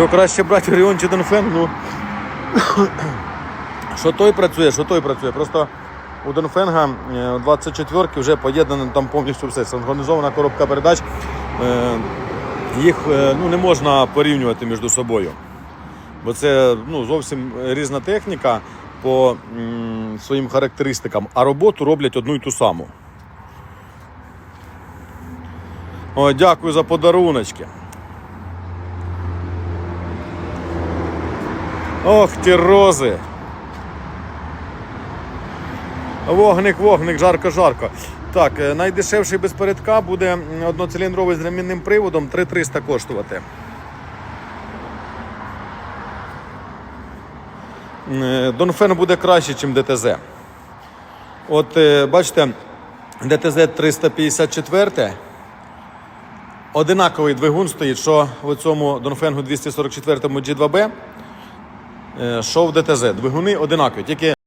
Що краще брати Оріон чи Донфен? Ну, що той працює, що той працює. Просто у Донфенга 24-ки вже поєднано там повністю все. Синхронізована коробка передач. Е, Їх е, ну, не можна порівнювати між собою. Бо це ну, зовсім різна техніка по своїм характеристикам, а роботу роблять одну й ту саму. О, дякую за подаруночки. Ох ті рози. Вогник, вогник, жарко, жарко. Так, е, найдешевший без передка буде одноциліндровий з ремінним приводом 3300 коштувати. Е, Донфен буде краще, ніж ДТЗ. От е, бачите, ДТЗ 354. Одинаковий двигун стоїть, що в цьому Донфенгу 244 G2B, е, що в ДТЗ. Двигуни одинакові, тільки